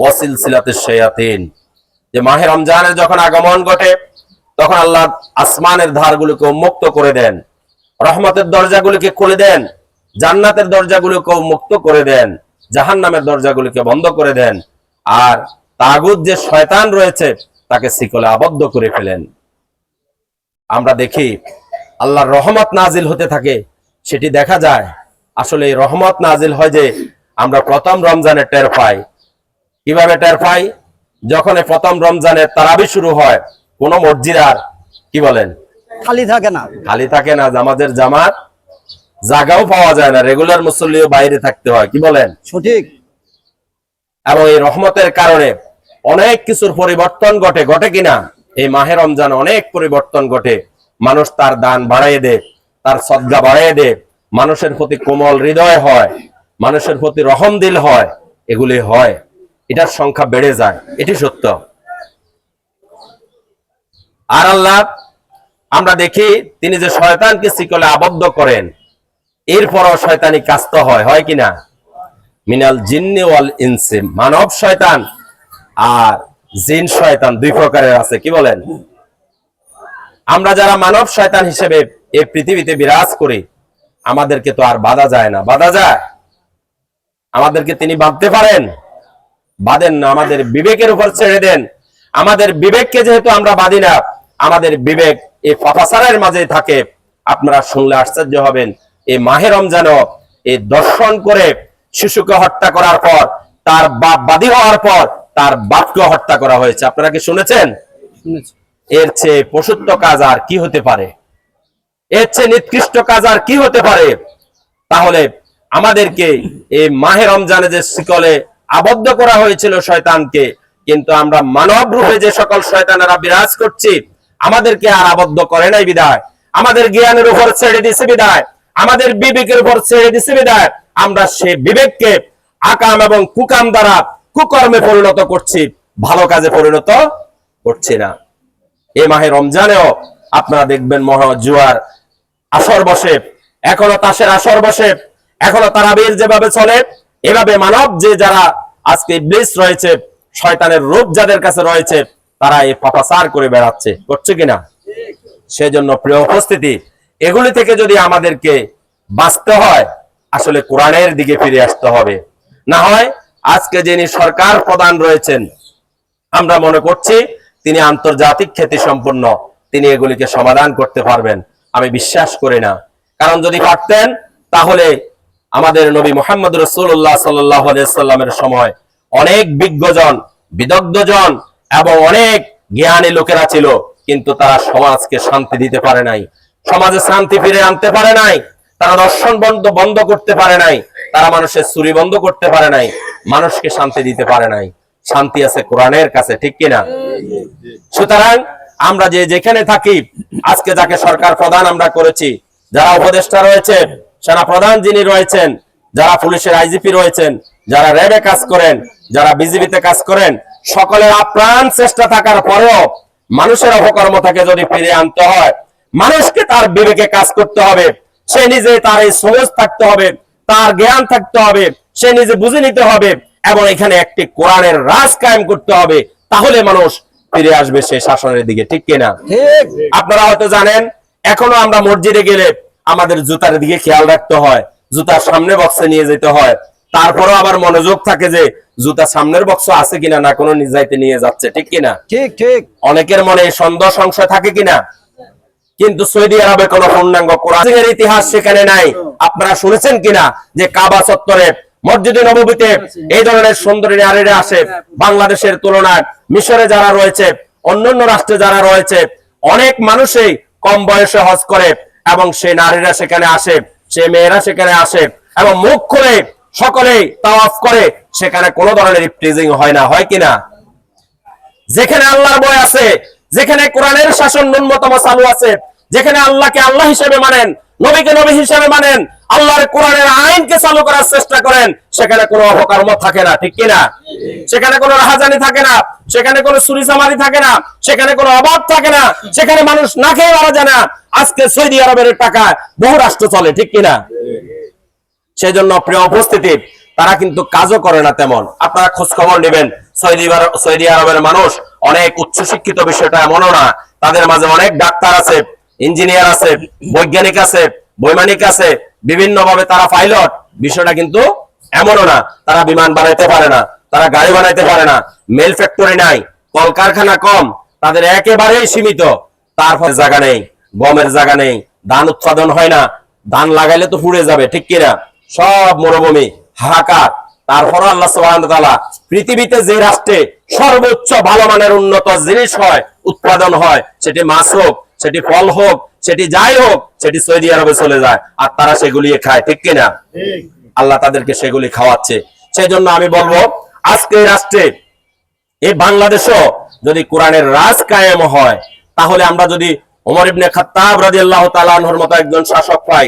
ওয়াসিল সিলাতে শয়াতিন। যে মাহে রমজানের যখন আগমন ঘটে, তখন আল্লাহ আসমানের ধারগুলোকে উন্মুক্ত করে দেন, রহমতের দরজাগুলিকে খুলে দেন, জান্নাতের দরজাগুলোকে মুক্ত করে দেন, জাহান্নামের দরজাগুলিকে বন্ধ করে দেন, আর তাগুদ যে শয়তান রয়েছে, তাকে শিকলে আবদ্ধ করে ফেলেন। আমরা দেখি, আল্লাহর রহমত নাজিল হতে থাকে, সেটি দেখা যায়। আসলে এই রহমত নাজিল হয় যে, আমরা প্রথম রমজানে টের পাই কীভাবে টের পাই? যখন প্রথম রমজানের তারাবি শুরু হয় কোন মসজিদ আর কি বলেন? খালি থাকে না। খালি থাকে না আমাদের জামাত জায়গাও পাওয়া যায় না রেগুলার মুসল্লিও বাইরে থাকতে হয় কি বলেন? সঠিক। এবং এই রহমতের কারণে অনেক কিছুর পরিবর্তন ঘটে ঘটে কিনা এই মাহে রমজান অনেক পরিবর্তন ঘটে। মানুষ তার দান বাড়াইয়ে দে তার সদ্গা বাড়াইয়ে দে মানুষের প্রতি কোমল হৃদয় হয় মানুষের প্রতি রহম দিল হয় এগুলি হয়। এটার সংখ্যা বেড়ে যায়, এটি সত্য। আর আল্লাহ, আমরা দেখি তিনি যে শয়তানকে শিকলে আবদ্ধ করেন, এরপরও শয়তানি কাস্ত হয় হয় কিনা? মিনাল জিন্নি ওয়াল ইনসি, মানব শয়তান আর জিন শয়তান দুই প্রকারের আছে, কি বলেন? আমরা যারা মানব শয়তান হিসেবে এই পৃথিবীতে বিরাজ করি, আমাদেরকে তো আর বাধা যায় না। বাধা যায়? আমাদেরকে তিনি বাঁধতে পারেন? বাঁধেন না আমাদের বিবেকের উপর ছেড়ে দেন। আমাদের বিবেককে যেহেতু আমরা বাঁধি না আমাদের বিবেক এই ফাফাসারের মাঝে থাকে। আপনারা শুনলে আশ্চর্য হবেন এই মাহে রমজানও এই দর্শন করে শিশুকে হত্যা করার পর তার বাপ বাদী হওয়ার পর তার বাপকে হত্যা করা হয়েছে। আপনারা কি শুনেছেন? এর চেয়ে পশুত্ব কাজ আর কি হতে পারে? এর চেয়ে নিকৃষ্ট কাজ আর কি হতে পারে? তাহলে আমাদেরকে এই মাহে রমজানে যে শিকলে আবদ্ধ করা হয়েছিল শয়তানকে। কিন্তু আমরা মানব রূপে যে সকল শয়তানেরা বিরাজ করছি, আমাদেরকে আর আবদ্ধ করে নাই বিদায়। আমাদের জ্ঞানের উপর ছেড়ে দিছে বিদায়। আমাদের বিবেকের উপর ছেড়ে দিছে বিদায়। আমরা সে বিবেককে আকাম এবং কুকাম দ্বারা কুকর্মে পরিণত করছি। ভালো কাজে পরিণত করছি না। এ মাহে রমজানেও আপনারা দেখবেন মহা জুয়ার আসর বসে, এখনও তাসের আসর বসে, এখনও তারাবির যেভাবে চলে এভাবে মানব যে যারা আজকে ব্লিস রয়েছে, শয়তানের রূপ যাদের কাছে রয়েছে, তারা এই পাপাসার করে বেড়াচ্ছে। করছে কিনা? সেজন্য প্রিয় উপস্থিতি, এগুলি থেকে যদি আমাদেরকে বাঁচতে হয়, আসলে কোরআনের দিকে ফিরে আসতে হবে। না হয় আজকে যিনি সরকার প্রধান রয়েছেন, আমরা মনে করছি তিনি আন্তর্জাতিক খ্যাতি সম্পন্ন তিনি এগুলিকে সমাধান করতে পারবেন। আমি বিশ্বাস করি না। কারণ যদি পারতেন, তাহলে আমাদের নবী মোহাম্মদ রসুল্লাহ সাল্লামের সময় অনেক বিজ্ঞজন, বিদগ্ধজন এবং অনেক জ্ঞানী লোকেরা ছিল, কিন্তু তারা সমাজকে শান্তি দিতে পারে নাই। সমাজে শান্তি ফিরে আনতে পারে নাই, তারা দর্শন বন্ধ বন্ধ করতে পারে নাই, তারা মানুষের চুরি বন্ধ করতে পারে নাই, মানুষকে শান্তি দিতে পারে নাই। শান্তি আছে কোরআনের কাছে, ঠিক কিনা? সুতরাং আমরা যে যেখানে থাকি, আজকে যাকে সরকার প্রধান আমরা করেছি, যারা উপদেষ্টা রয়েছে সেনা প্রধান যিনি রয়েছেন যারা পুলিশের আইজিপি রয়েছেন যারা র্যাবে কাজ করেন যারা বিজিবিতে কাজ করেন সকলের আপ্রাণ চেষ্টা থাকার পরেও মানুষের অপকর্ম থেকে যদি ফিরে আনতে হয় মানুষকে তার বিবেকে কাজ করতে হবে সে নিজে তার এই সহজ থাকতে হবে তার জ্ঞান থাকতে হবে সে নিজে বুঝে নিতে হবে এবং এখানে একটি কোরআনের রাজ কায়েম করতে হবে তাহলে মানুষ ফিরে আসবে সে শাসনের দিকে ঠিক কিনা? আপনারা হয়তো জানেন এখনও আমরা মসজিদে গেলে আমাদের জুতার দিকে খেয়াল রাখতে হয় জুতার সামনে বক্সে নিয়ে যেতে হয়। তারপরও আবার মনোযোগ থাকে যে জুতা সামনের বক্স আছে কিনা না কোনো নিজাইতে নিয়ে যাচ্ছে ঠিক কিনা? ঠিক ঠিক। অনেকের মনে সন্দেহ সংশয় থাকে কিনা? কিন্তু সৌদি আরবে কোন পূর্ণাঙ্গ কোরআনের ইতিহাস সেখানে নাই। আপনারা শুনেছেন কিনা যে কাবা চত্বরে মসজিদে নবীতে এই ধরনের সুন্দরী নারীরা আসে বাংলাদেশের তুলনায় মিশরে যারা রয়েছে অন্যান্য রাষ্ট্রে যারা রয়েছে অনেক মানুষই কম বয়সে হজ করে। এবং সেই নারীরা সেখানে আসে সেই মেয়েরা সেখানে আসে এবং মুখ খুলে সকলেই তাওয়াফ করে, সেখানে কোনো ধরনের ইফটিজিং হয় না, হয় কিনা? যেখানে আল্লাহর বয় আছে, যেখানে কোরআনের শাসন ন্যূনতম চালু আছে, যেখানে আল্লাহকে আল্লাহ হিসেবে মানেন, নবীকে নবী হিসেবে মানেন, আল্লাহর কোরআনের আইনকে চালু করার চেষ্টা করেন, সেখানে কোনো অপকর্ম থাকে না, ঠিক কিনা? সেখানে কোনো রাহাজানি থাকে না। সেখানে কোনো চুরিচামারি থাকে না, সেখানে কোনো অভাব থাকে না, সেখানে মানুষ না খেয়ে মারা যায় না। আজকে সৌদি আরবের টাকা বহু রাষ্ট্র চলে, ঠিক কিনা? সেজন্য প্রিয় উপস্থিতি, তারা কিন্তু কাজও করে না তেমন। আপনারা খোঁজ খবর নেবেন, সৌদি সৌদি আরবের মানুষ অনেক উচ্চশিক্ষিত বিষয়টা এমনও না। তাদের মাঝে অনেক ডাক্তার আছে, ইঞ্জিনিয়ার আছে, বৈজ্ঞানিক আছে, বৈমানিক আছে বিভিন্ন ভাবে তারা পাইলট। বিষয়টা কিন্তু এমনও না, তারা বিমান বানাইতে পারে না। তারা গাড়ি বানাইতে পারে না। মেল ফ্যাক্টরি নাই কলকারখানা কম তাদের একেবারেই সীমিত। তারপর জায়গা নেই গমের জায়গা নেই ধান উৎপাদন হয় না ধান লাগাইলে তো পুড়ে যাবে ঠিক কিনা? সব মরুভূমি হাহাকার। তারপর আল্লাহ তাআলা পৃথিবীতে যে রাষ্ট্রে সর্বোচ্চ ভালো মানের উন্নত জিনিস হয় উৎপাদন হয় সেটি মাছ হোক সেটি ফল হোক সেটি যাই হোক সেটি সৌদি আরবে চলে যায় আর তারা সেগুলি খায় ঠিক কিনা? আল্লাহ তাদেরকে সেগুলি খাওয়াচ্ছে। সেই জন্য আমি বলব আজকে রাষ্ট্রে, এই বাংলাদেশও যদি কোরআনের রাজ কায়েম হয়, তাহলে আমরা যদি ওমর ইবনে খাত্তাব রাদিয়াল্লাহু আল্লাহ আনহুর মতো একজন শাসক পাই